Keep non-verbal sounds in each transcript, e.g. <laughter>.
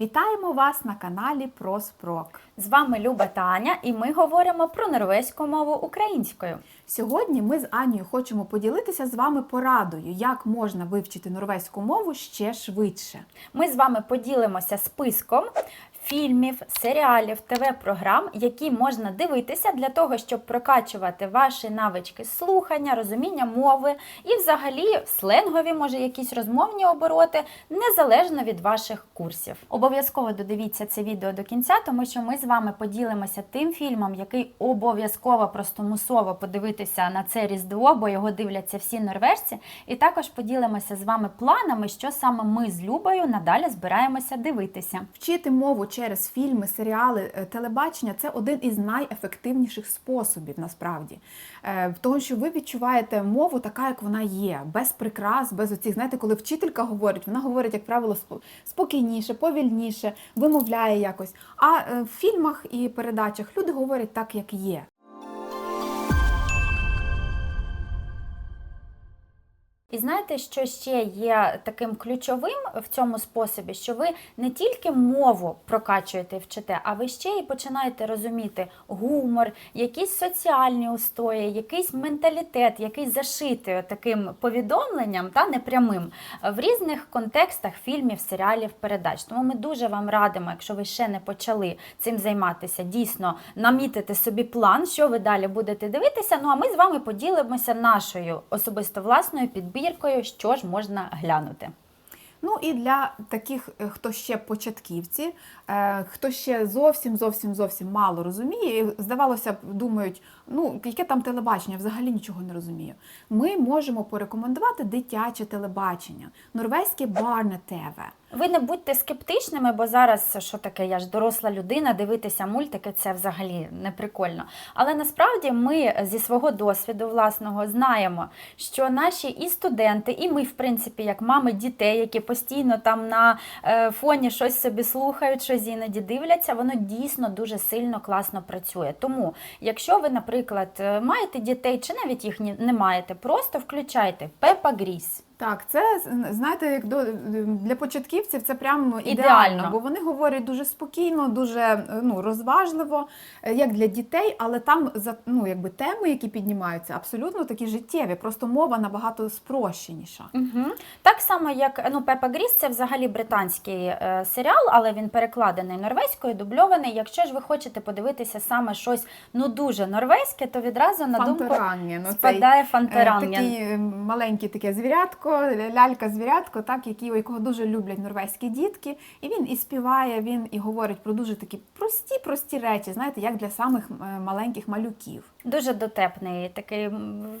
Вітаємо вас на каналі Проспрок. З вами Люба та Аня, і ми говоримо про норвезьку мову українською. Сьогодні ми з Анією хочемо поділитися з вами порадою, як можна вивчити норвезьку мову ще швидше. Ми з вами поділимося списком фільмів, серіалів, ТВ-програм, які можна дивитися для того, щоб прокачувати ваші навички слухання, розуміння мови і, взагалі, сленгові, може, якісь розмовні обороти, незалежно від ваших курсів. Обов'язково додивіться це відео до кінця, тому що ми з вами поділимося тим фільмом, який обов'язково просто мусово подивитися на це різдво, бо його дивляться всі норвежці. І також поділимося з вами планами, що саме ми з Любою надалі збираємося дивитися. Вчити мову через фільми, серіали, е, телебачення це один із найефективніших способів насправді. Тому Того, що ви відчуваєте мову така, як вона є, без прикрас, без оцих, знаєте, коли вчителька говорить, вона говорить, як правило, спо- спокійніше, повільніше, вимовляє якось. А е, в фільмах і передачах люди говорять так, як є. І знаєте, що ще є таким ключовим в цьому способі, що ви не тільки мову прокачуєте і вчите, а ви ще й починаєте розуміти гумор, якісь соціальні устої, якийсь менталітет, який зашитий таким повідомленням та непрямим в різних контекстах фільмів, серіалів, передач. Тому ми дуже вам радимо, якщо ви ще не почали цим займатися, дійсно намітити собі план, що ви далі будете дивитися. Ну а ми з вами поділимося нашою особисто власною підбіркою, що ж можна глянути. Ну і для таких, е, хто ще початківці, хто ще зовсім зовсім зовсім мало розуміє, і, здавалося б, думають, ну яке там телебачення, взагалі нічого не розумію. Ми можемо порекомендувати дитяче телебачення, норвезьке барне ТВ. Ви не будьте скептичними, бо зараз що таке, я ж доросла людина, дивитися мультики це взагалі не прикольно. Але насправді ми зі свого досвіду власного знаємо, що наші і студенти, і ми, в принципі, як мами дітей, які постійно там на е, фоні щось собі слухають, щось іноді дивляться, воно дійсно дуже сильно класно працює. Тому, якщо ви, наприклад, е, маєте дітей чи навіть їх не маєте, просто включайте Пепа Гріс. Так, це знаєте, як до для початківців це прямо ідеально, Ідеально. бо вони говорять дуже спокійно, дуже ну розважливо, е, як для дітей, але там ну якби теми, які піднімаються, абсолютно такі життєві. Просто мова набагато спрощеніша. Угу. Так само, як ну, Пепа Гріс, це взагалі британський е, серіал, але він перекладений норвезькою, дубльований. Якщо ж ви хочете подивитися саме щось ну дуже норвезьке, то відразу на думку оцей, спадає Е, Фантеранген. Такий е, таке звірятко, лялька-звірятко, так, які, якого дуже люблять норвезькі дітки. І він і співає, він і говорить про дуже такі прості-прості речі, знаєте, як для самих е, маленьких малюків. Дуже дотепний такий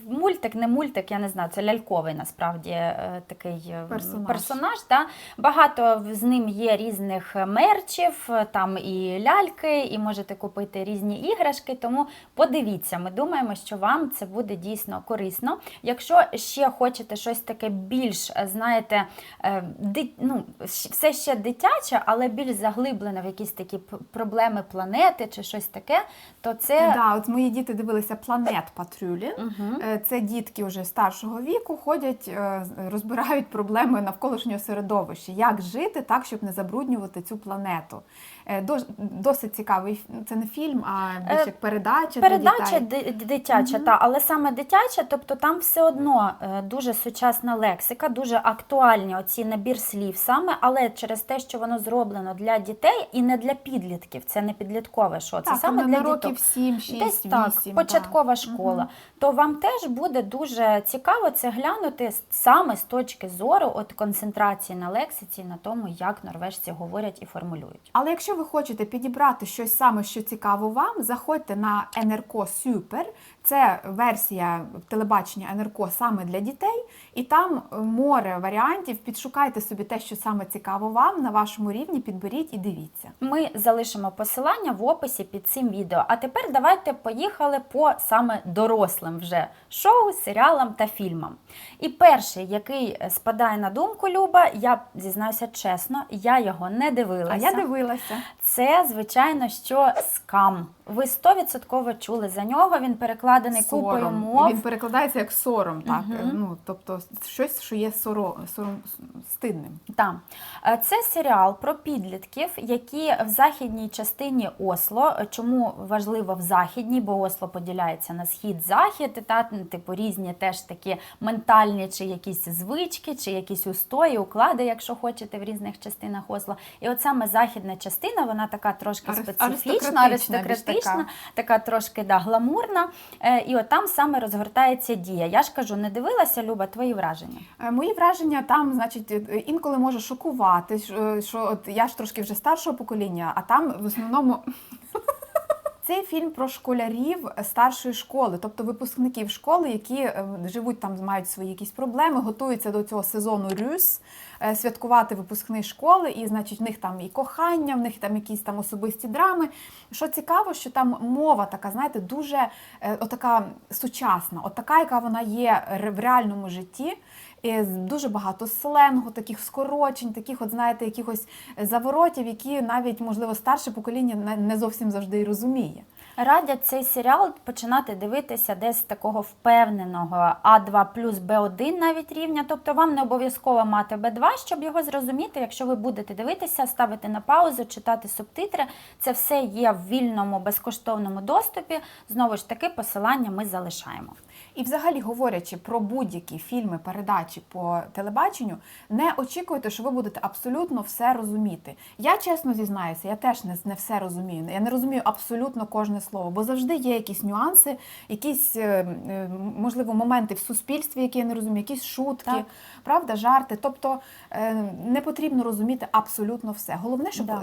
мультик, не мультик, я не знаю, це ляльковий насправді е, такий е, Персонаж. персонаж та? Багато з ним є різних мерчів, е, там і ляльки, і можете купити різні іграшки. Тому подивіться, ми думаємо, що вам це буде дійсно корисно. Якщо ще хочете щось таке більш, знаєте, е, ди- ну, все ще дитяче, але більш заглиблене в якісь такі проблеми планети чи щось таке, то це. Да, от мої діти дивилися Планет Патрюлін. Мгм. Е, Це дітки вже старшого віку ходять, е, розбирають проблеми навколишнього середовища, як жити так, щоб не забруднювати цю планету. Е, дос- Досить цікавий це не фільм, а Е, як передача. для дітей. ди- дитяча, та, але саме дитяча, тобто там все одно е, дуже сучасна лексика, дуже актуальні оці набір слів саме, але через те, що воно зроблено для дітей і не для підлітків, це не підліткове шоу, це Так, саме для років діток. 7, 6, Десь так, 8. початкова школа. То вам теж буде дуже цікаво це глянути саме з точки зору от концентрації на лексиці, на тому, як норвежці говорять і формулюють. Але якщо ви хочете підібрати щось саме, що цікаво вам, заходьте на НРК Super. Це версія телебачення НРК саме для дітей, і там море варіантів. Підшукайте собі те, що саме цікаво вам на вашому рівні, підберіть і дивіться. Ми залишимо посилання в описі під цим відео. А тепер давайте поїхали по саме дорослим вже шоу, серіалам та фільмам. І перший, який спадає на думку Люба, я зізнаюся чесно, я його не дивилася. А я дивилася. Це, звичайно, що скам. Ви 100% чули за нього. Він перекладений купою Сором. мов. Він перекладається як сором, так. Мгм. Ну, тобто щось, що є соро, сором стидним. Так. Е, Це серіал про підлітків, які в західній частині Осло. Е, Чому важливо в західній, бо Осло поділяється на схід-захід, та ну, типу різні теж такі ментальні чи якісь звички, чи якісь устої, уклади, якщо хочете, в різних частинах Осло. І от саме західна частина, вона така трошки специфічна, аристократична, аристократична, така. така трошки да, гламурна. Е, І от там саме розгортається дія. Я ж кажу, не дивилася, Люба, твої враження. Е, Мої враження там, значить, е, інколи може шокувати, що- що от я ж трошки вже старшого покоління, а там в основному. Цей фільм про школярів старшої школи, тобто випускників школи, які е, живуть там, мають свої якісь проблеми, готуються до цього сезону Рюс, е, святкувати випускний школи, і значить, в них там і кохання, в них там якісь там особисті драми. Що цікаво, що там мова така, знаєте, дуже е, отака сучасна, от така, яка вона є в реальному житті. З- дуже багато сленгу, таких скорочень, таких, от знаєте, якихось заворотів, які навіть можливо старше покоління не зовсім завжди і розуміє. Радять цей серіал починати дивитися десь такого впевненого А2 плюс Б1 навіть рівня. Тобто вам не обов'язково мати Б2, щоб його зрозуміти. Якщо ви будете дивитися, ставити на паузу, читати субтитри, це все є в вільному безкоштовному доступі. Знову ж таки, посилання ми залишаємо. І, взагалі, говорячи про будь-які фільми, передачі по телебаченню, не очікуйте, що ви будете абсолютно все розуміти. Я чесно зізнаюся, я теж не, не все розумію. Я не розумію абсолютно кожне слово, бо завжди є якісь нюанси, якісь е, е, можливо моменти в суспільстві, які я не розумію, якісь шутки, Так. правда, жарти. Тобто е, не потрібно розуміти абсолютно все. Головне, щоб Да.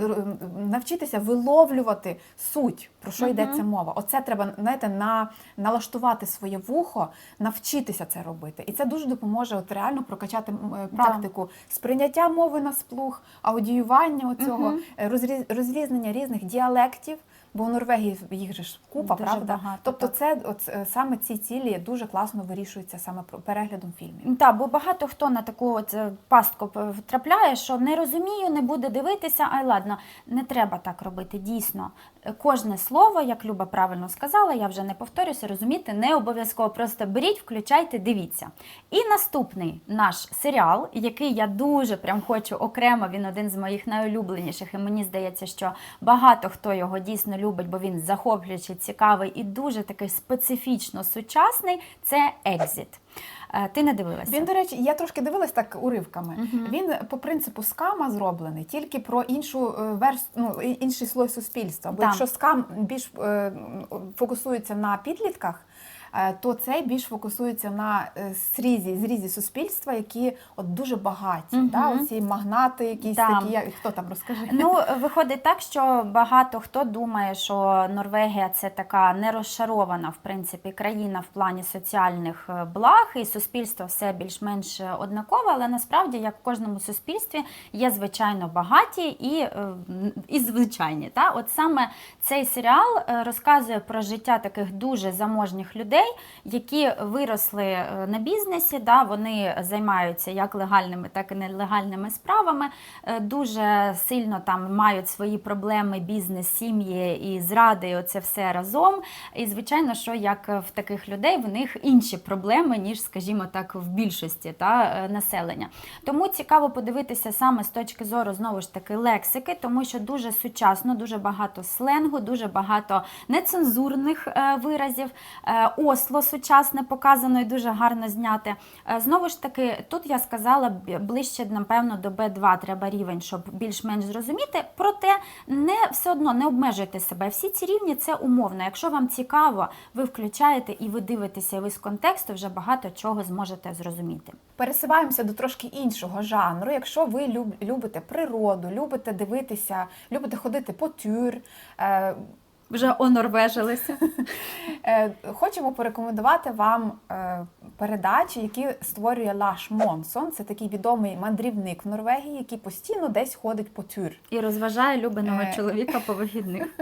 навчитися виловлювати суть, про що Мгм. йдеться мова. Оце треба знаєте, на, налаштувати своє вухо, навчитися це робити. І це дуже допоможе от реально прокачати е, практику сприйняття мови на сплух, аудіювання оцього, е, розріз, розрізнення різних діалектів. Бо в Норвегії їх же ж купа, Дуже правда? багато, тобто, так. це от, е, саме ці цілі дуже класно вирішуються саме переглядом фільмів. Так, бо багато хто на таку от пастку втрапляє, що не розумію, не буде дивитися. Ай, ладно, не треба так робити. Дійсно, кожне слово, як Люба правильно сказала, я вже не повторюся, розуміти не обов'язково. Просто беріть, включайте, дивіться. І наступний наш серіал, який я дуже прям хочу окремо, він один з моїх найулюбленіших, і мені здається, що багато хто його дійсно любить, бо він захоплюючий, цікавий і дуже такий специфічно сучасний. Це Екзіт. Е, Ти не дивилася? Він, до речі, я трошки дивилась так уривками. Мгм. Він по принципу скама зроблений, тільки про іншу е, верс... ну, інший слой суспільства. Бо Так. якщо скам більш е, фокусується на підлітках, е, то цей більш фокусується на е, зрізі, зрізі суспільства, які от дуже багаті. Мгм. Да? Оці магнати, якісь Да. такі. Хто там розкажи? Ну, виходить так, що багато хто думає, що Норвегія це така нерозшарована в принципі країна в плані соціальних е, благ, і суспільство все більш-менш е, однакове, але насправді, як в кожному суспільстві, є звичайно багаті і, е, і звичайні. Та? От саме цей серіал е, розказує про життя таких дуже заможніх людей, які виросли е, на бізнесі, да? вони займаються як легальними, так і нелегальними справами. Е, Дуже сильно там мають свої проблеми, бізнес, сім'ї і зради, і оце все разом. І звичайно, що як в таких людей в них інші проблеми, ніж, скажімо так, в більшості та, е, населення. Тому цікаво подивитися саме з точки зору знову ж таки лексики, тому що дуже сучасно, дуже багато сленгу, дуже багато нецензурних виразів. Е, сучасне показано і дуже гарно зняте. Е, Знову ж таки, тут я сказала ближче, напевно, до Б2 треба рівень, щоб більш-менш зрозуміти. Проте не все одно не обмежуйте себе. Всі ці рівні це умовно. Якщо вам цікаво, ви включаєте і ви дивитеся, і ви з контексту вже багато чого зможете зрозуміти. Пересуваємося до трошки іншого жанру. Якщо ви люб- любите природу, любите дивитися, любите ходити по тюр. Вже онорвежилися. <laughs> Е, Хочемо порекомендувати вам е, передачі, які створює Лаш Монсон. Це такий відомий мандрівник в Норвегії, який постійно десь ходить по тюр. І розважає любиного Е. чоловіка по вихідних. <laughs>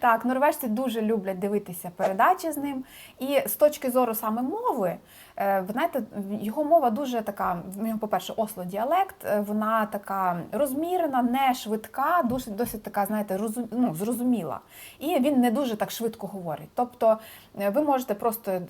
Так, норвежці дуже люблять дивитися передачі з ним. І з точки зору саме мови, Е, знаєте, його мова дуже така, по-перше, осло діалект, е, вона така розмірена, не швидка, досить, досить така, знаєте, розум, ну, зрозуміла. І він не дуже так швидко говорить. Тобто е, ви можете просто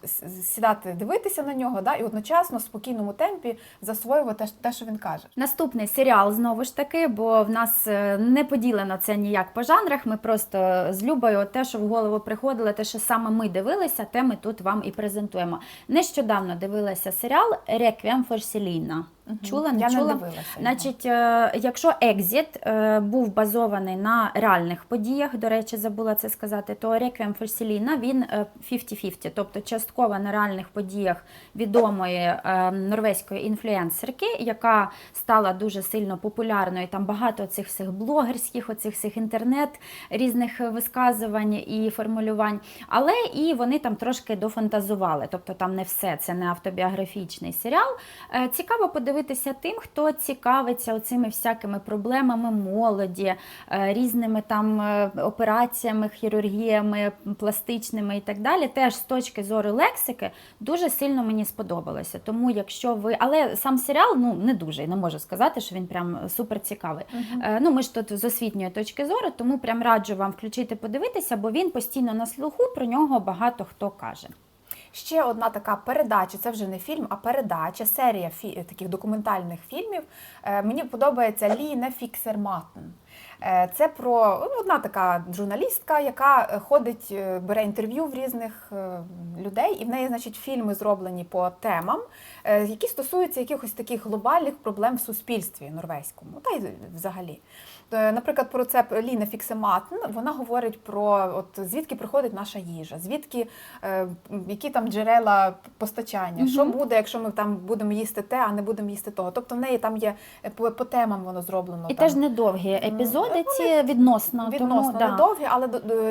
сідати, дивитися на нього, да, і одночасно в спокійному темпі засвоювати те, що він каже. Наступний серіал знову ж таки, бо в нас не поділено це ніяк по жанрах. Ми просто з Любою те, що в голову приходило, те, що саме ми дивилися, те ми тут вам і презентуємо. Нещодавно дивилася серіал Реквієм фор Селіна. Чула, не Я чула? не дивилася. Значить, е, якщо Екзіт е, був базований на реальних подіях, до речі, забула це сказати, то фор Селіна він е, 50-50, тобто частково на реальних подіях відомої е, норвезької інфлюенсерки, яка стала дуже сильно популярною. Там багато цих всіх блогерських, оцих всіх інтернет різних висказувань і формулювань. Але і вони там трошки дофантазували. Тобто там не все, це не автобіографічний серіал. Е, Цікаво подивитися тим, хто цікавиться оцими всякими проблемами молоді, е, різними там е, операціями, хірургіями, пластичними і так далі. Теж з точки зору лексики дуже сильно мені сподобалося. Тому, якщо ви. Але сам серіал ну не дуже, не можу сказати, що він прям супер цікавий. Е, Ну, ми ж тут з освітньої точки зору, тому прям раджу вам включити, подивитися, бо він постійно на слуху, про нього багато хто каже. Ще одна така передача, це вже не фільм, а передача, серія фі- таких документальних фільмів. Е, Мені подобається Ліне Фіксер Матн. Е, Це про ну, одна така журналістка, яка е, ходить, е, бере інтерв'ю в різних е, людей, і в неї, значить, фільми зроблені по темам, е, які стосуються якихось таких глобальних проблем в суспільстві норвезькому, та й взагалі. Е, Наприклад, про це Ліна Фіксематн, вона говорить про от звідки приходить наша їжа, звідки е, які там джерела постачання, що буде, якщо ми там будемо їсти те, а не будемо їсти того. Тобто в неї там є е, по, по темам воно зроблено. І там. теж недовгі епізоди, вони ці відносно. Відносно тому, да. недовгі, але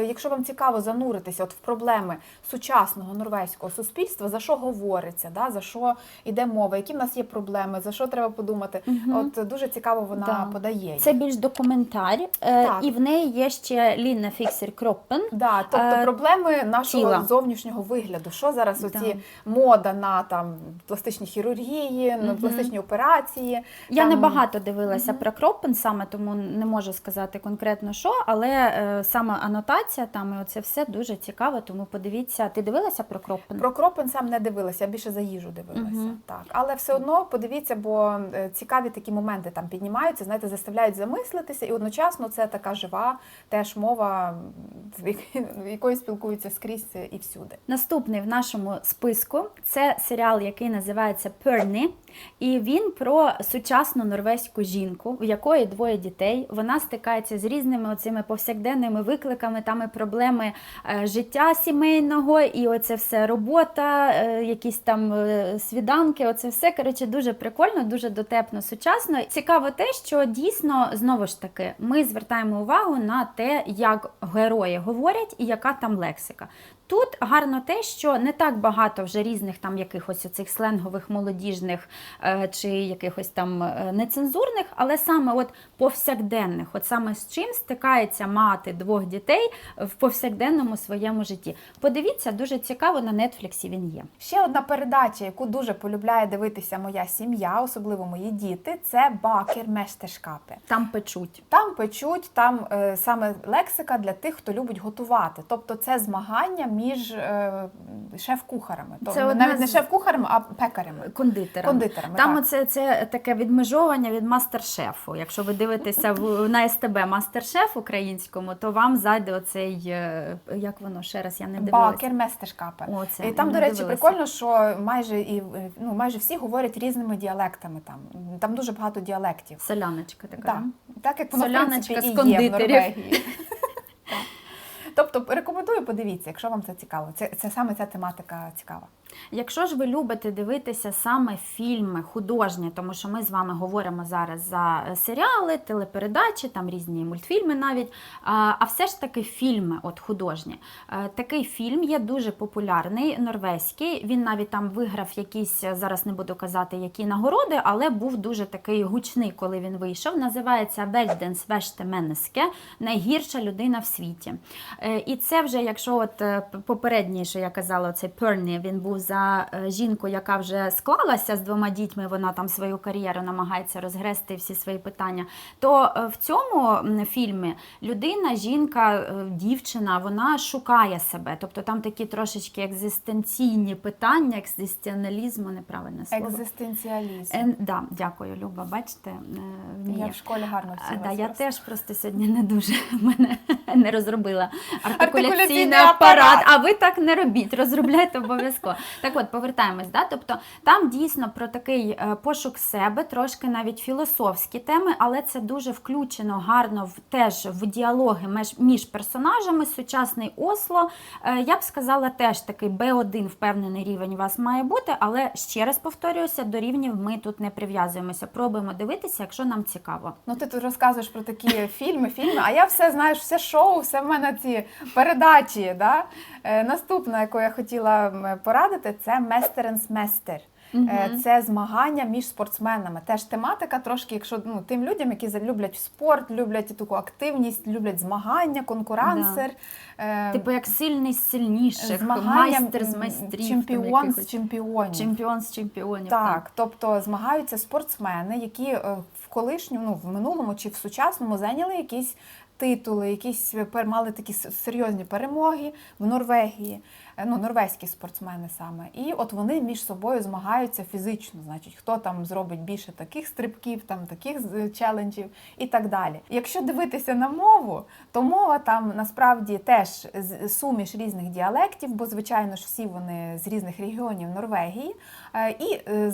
якщо вам цікаво зануритися от в проблеми сучасного норвезького суспільства, за що говориться, да, за що йде мова, які в нас є проблеми, за що треба подумати. От дуже цікаво вона Да. подає. Це більш документар, е, Так. і в неї є ще Ліна Фіксер Кроппен. Да, тобто Е, проблеми нашого тіла. зовнішнього вигляду. Що зараз Да. оці мода на там пластичні хірургії, на Мгм. пластичні операції. Я там... не багато дивилася про Кроппен саме, тому не можу сказати конкретно що, але е, саме анотація там і оце все дуже цікаво, тому подивіться. Ти дивилася про Кроппен? Про Кропен сам не дивилася, я більше за їжу дивилася. Мгм. Так, але все одно подивіться, бо е, цікаві такі моменти там піднімаються, знаєте, заставляють замислитися, і одночасно це така жива теж мова, якої спілкуються скрізь і всюди. Наступний в нашому списку це серіал, який називається Перні, і він про сучасну норвезьку жінку, у якої двоє дітей. Вона стикається з різними оцими повсякденними викликами, там і проблеми е, життя сімейного, і оце все робота, е, якісь там е, свіданки. Оце все коротше дуже прикольно, дуже дотепно, сучасно. Цікаво те, що дійсно знову ж таки ми звертаємо увагу на те, як герої говорять і яка там лексика. Тут гарно те, що не так багато вже різних там якихось оцих сленгових молодіжних е, чи якихось там е, нецензурних, але саме от повсякденних, от саме з чим стикається мати двох дітей в повсякденному своєму житті. Подивіться, дуже цікаво на Нетфліксі він є. Ще одна передача, яку дуже полюбляє дивитися моя сім'я, особливо мої діти, це Бакер Мештешкапе. Там печуть. Там печуть, там е, саме лексика для тих, хто любить готувати. Тобто це змагання між е, шеф-кухарами. Це Тобто навіть не шеф-кухарами, а пекарями. Кондитерами. Кондитерами, Там так. оце це таке відмежовання від мастер-шефу. Якщо ви дивитеся в на СТБ мастер-шеф українському, то вам зайде оцей е, як воно ще раз я не дивилася. Бакер Местешкапе. І там, до речі, дивилася. прикольно, що майже і ну майже всі говорять різними діалектами. Там там дуже багато діалектів. Соляночка така. Так, так як воно в принципі, з і є в. Норвегії. <laughs> Тобто рекомендую подивіться, якщо вам це цікаво. Це, це саме ця тематика цікава. Якщо ж ви любите дивитися саме фільми художні, тому що ми з вами говоримо зараз за е, серіали, телепередачі, там різні мультфільми навіть, а все ж таки фільми от художні. Е, Такий фільм є дуже популярний, норвезький. Він навіть там виграв якісь, е, зараз не буду казати, які нагороди, але був дуже такий гучний, коли він вийшов. Називається Вельденс Веште найгірша людина в світі. І це вже, якщо от попередній, що я казала, цей Перні, він був за е, жінку, яка вже склалася з двома дітьми, вона там свою кар'єру намагається розгрести всі свої питання. То е, в цьому фільмі людина, жінка, е, дівчина, вона шукає себе. Тобто там такі трошечки екзистенційні питання, екзистенціалізму, неправильне слово. Екзистенціалізм. Е, да, дякую, Люба. Бачите, вміє. Я в школі гарно вчилася. да, я просто. теж просто сьогодні не дуже <laughs> мене не розробила Артикуляційний апарат. апарат. А ви так не робіть, розробляйте обов'язково. Так от, повертаємось. Да? Тобто там дійсно про такий е, пошук себе, трошки навіть філософські теми, але це дуже включено гарно в теж в діалоги між, між персонажами. Сучасний Осло. Е, Я б сказала, теж такий Б1 впевнений рівень у вас має бути, але ще раз повторююся, до рівнів ми тут не прив'язуємося. Пробуємо дивитися, якщо нам цікаво. Ну, ти тут розказуєш про такі фільми, фільми, а я все знаєш, все шоу, все в мене ці передачі. Да? Е, наступна, яку я хотіла м, порадити, це Местеренс Местер. Е, Це змагання між спортсменами. Теж тематика трошки, якщо ну, тим людям, які за- люблять спорт, люблять таку активність, люблять змагання, конкурансер. е, Типу як сильний з сильніших, змагання майстер з майстрів. чемпіон з чемпіонів. Чемпіон з чемпіонів. Так, тобто змагаються спортсмени, які е, в колишньому, ну в минулому чи в сучасному зайняли якісь титули, якісь пер- мали такі серйозні перемоги в Норвегії, е, ну норвезькі спортсмени саме. І от вони між собою змагаються фізично, значить, хто там зробить більше таких стрибків, там таких челенджів і так далі. Якщо дивитися на мову, то мова там насправді теж суміш різних діалектів, бо звичайно ж всі вони з різних регіонів Норвегії. Е, І е,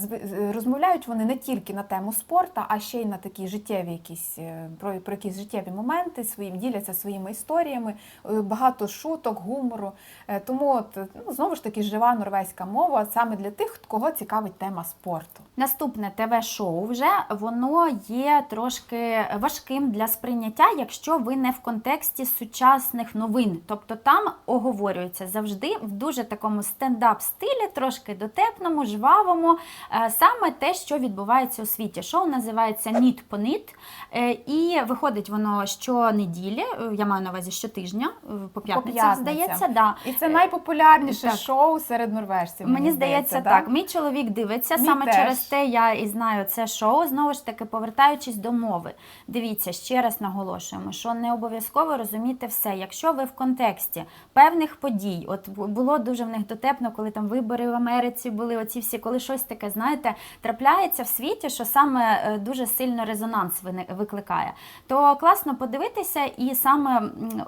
розмовляють вони не тільки на тему спорту, а ще й на такі життєві якісь е, про, про якісь життєві моменти, своїм діляться своїми історіями, е, багато шуток, гумору. Е, Тому е, ну, знову ж таки жива норвезька мова саме для тих, кого цікавить тема спорту. Наступне ТВ-шоу вже воно є трошки важким для сприйняття, якщо ви не в контексті сучасних новин. Тобто там оговорюється завжди в дуже такому стендап-стилі, трошки дотепному, жвавому, е, саме те, що відбувається у світі. Шоу називається Ніт по ніт, Е, і виходить воно щонеділі, е, я маю на увазі щотижня, е, по п'ятницях, здається. Да. І це найпопулярніше так. шоу серед норвежців. Мені здається, да? так. Мій чоловік дивиться Мій саме теж. через те, я і знаю це шоу. Знову ж таки, повертаючись до мови. Дивіться, ще раз наголошуємо, що не обов'язково розуміти все. Якщо ви в контексті певних подій, от було дуже в них дотепно, коли там вибори в Америці були, оці всі, коли щось таке, знаєте, трапляється в світі, що саме е, дуже сильно резонанс викликає, то класно подивитися і саме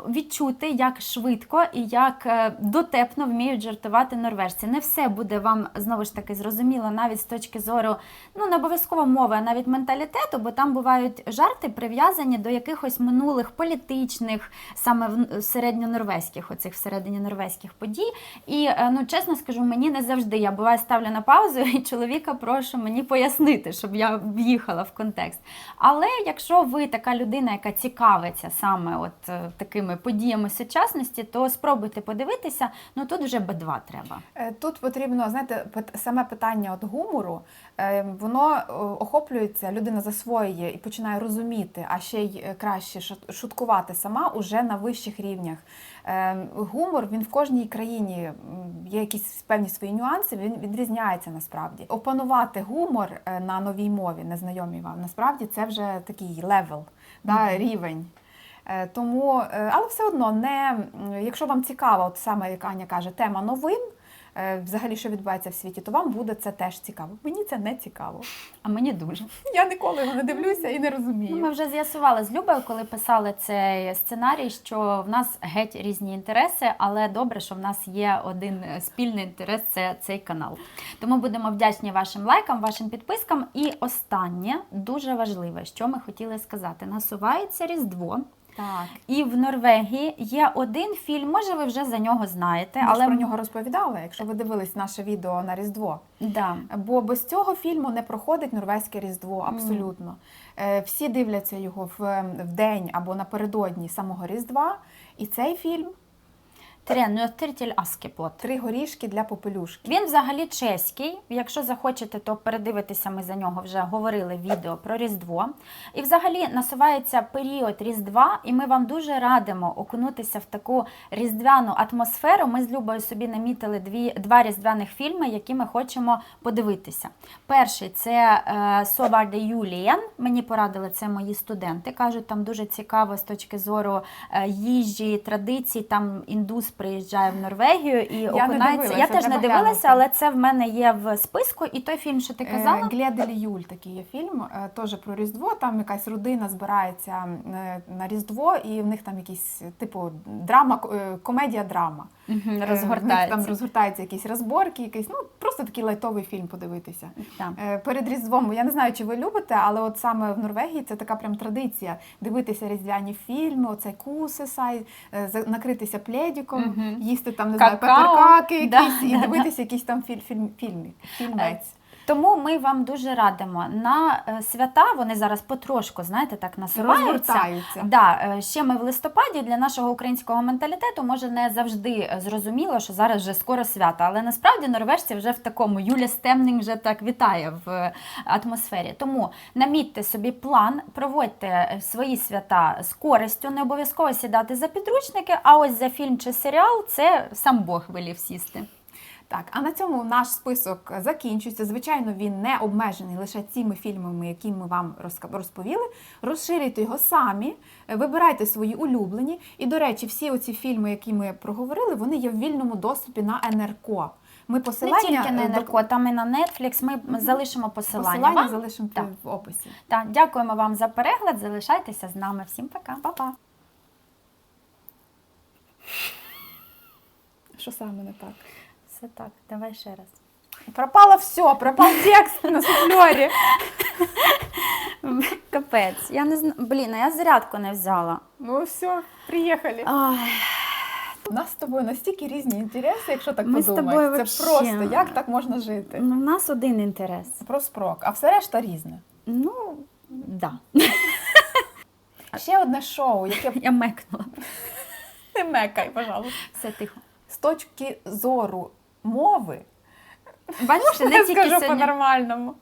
відчути, як швидко і як е, дотепно вміють жартувати норвежці. Не все буде вам знову ж таки зрозуміло, навіть з точки зору, ну не обов'язково мови, а навіть менталітету, бо там бувають жарти прив'язані до якихось минулих політичних, саме середньонорвезьких, оцих всередині норвезьких подій. І е, ну чесно скажу, мені не завжди я буває ставлю на паузу і чоловіка прошу мені пояснити, щоб я в'їхала в контекст. Але якщо ви така людина, яка цікавиться саме от е, такими подіями сучасності, то спробуйте подивитися. Ну тут вже Б2 треба. Е, Тут потрібно, знаєте, саме питання от гумору, е, воно е, охоплюється, людина засвоює і починає розуміти, а ще й краще шут- шуткувати сама уже на вищих рівнях. Гумор він в кожній країні є якісь певні свої нюанси, він відрізняється насправді. Опанувати гумор на новій мові, незнайомій вам, насправді це вже такий левел, да, рівень. Е, Тому, е, але все одно, не, якщо вам цікава, от саме як Аня каже, тема новин, е, взагалі, що відбувається в світі, то вам буде це теж цікаво. Мені це не цікаво. А мені дуже. Я ніколи його не дивлюся і не Ну, розумію. ми вже з'ясували з Любою, коли писали цей сценарій, що в нас геть різні інтереси, але добре, що в нас є один спільний інтерес це цей канал. Тому будемо вдячні вашим лайкам, вашим підпискам. І останнє дуже важливе, що ми хотіли сказати: насувається Різдво. Так. І в Норвегії є один фільм, може ви вже за нього знаєте, Ми ж але про нього розповідали, якщо ви дивились наше відео на Різдво. Да. Бо без цього фільму не проходить норвезьке Різдво абсолютно. Mm. Всі дивляться його в, в день або напередодні самого Різдва. І цей фільм Nøtter til Askepott. Три горішки для попелюшки. Він взагалі чеський. Якщо захочете, то передивитися, ми за нього вже говорили відео про Різдво. І взагалі насувається період Різдва, і ми вам дуже радимо окунутися в таку різдвяну атмосферу. Ми з Любою собі намітили дві, два різдвяних фільми, які ми хочемо подивитися. Перший це е, Соварде Юлієн. Мені порадили це мої студенти. Кажуть, там дуже цікаво з точки зору е, їжі, традицій. Там індус приїжджає в Норвегію і я окунається. Не Я теж не дивилася, але це в мене є в списку. І той фільм, що ти казала, Глєделі Юль такий є фільм, е, теж про Різдво. Там якась родина збирається е, на Різдво, і в них там якісь типу драма, е, комедія-драма. Них розгортається. Там розгортаються якісь розборки, якийсь, ну просто такий лайтовий фільм подивитися. Так. Е, Перед Різдвом, я не знаю, чи ви любите, але от саме в Норвегії це така прям традиція дивитися різдвяні фільми, оцей кусесай, е, накритися пледіком, Мгм. їсти там не знаю, паперкаки Да, якісь і да, дивитися якісь там фільм, фільм, фільм, фільмець. Тому ми вам дуже радимо на е, свята. Вони зараз потрошку, знаєте, так насуваються. Да, е, ще ми в листопаді для нашого українського менталітету може не завжди е, зрозуміло, що зараз вже скоро свята. Але насправді норвежці вже в такому Юля Стемнінг вже так вітає в атмосфері. Тому намітьте собі план, проводьте свої свята з користю, не обов'язково сідати за підручники. А ось за фільм чи серіал це сам Бог велів сісти. Так, а на цьому наш список закінчується. Звичайно, він не обмежений лише цими фільмами, які ми вам розповіли. Розширюйте його самі, е, вибирайте свої улюблені. І, до речі, всі оці фільми, які ми проговорили, вони є в вільному доступі на НРК. Ми посилання, Не тільки на е, до- там і на Netflix. Ми залишимо посилання. посилання вам. залишимо Так. в описі. Так, дякуємо вам за перегляд. Залишайтеся з нами. Всім пока. Па-па. Що саме не так? Все так, давай ще раз. Пропало все, пропав текст на суфльорі. Капець, я не знаю. Блін, а я зарядку не взяла. Ну все, приїхали. У нас з тобою настільки різні інтереси, якщо так Ми з подумаєш. тобою Це вообще- просто як так можна жити? ну, в нас один інтерес. Це про спрок, а все решта різне. Ну, да. Ще одне шоу, яке Я мекнула. не мекай, пожалуйста. Все тихо. З точки зору мови, Бачите, не тільки скажу сьогодні. по-нормальному.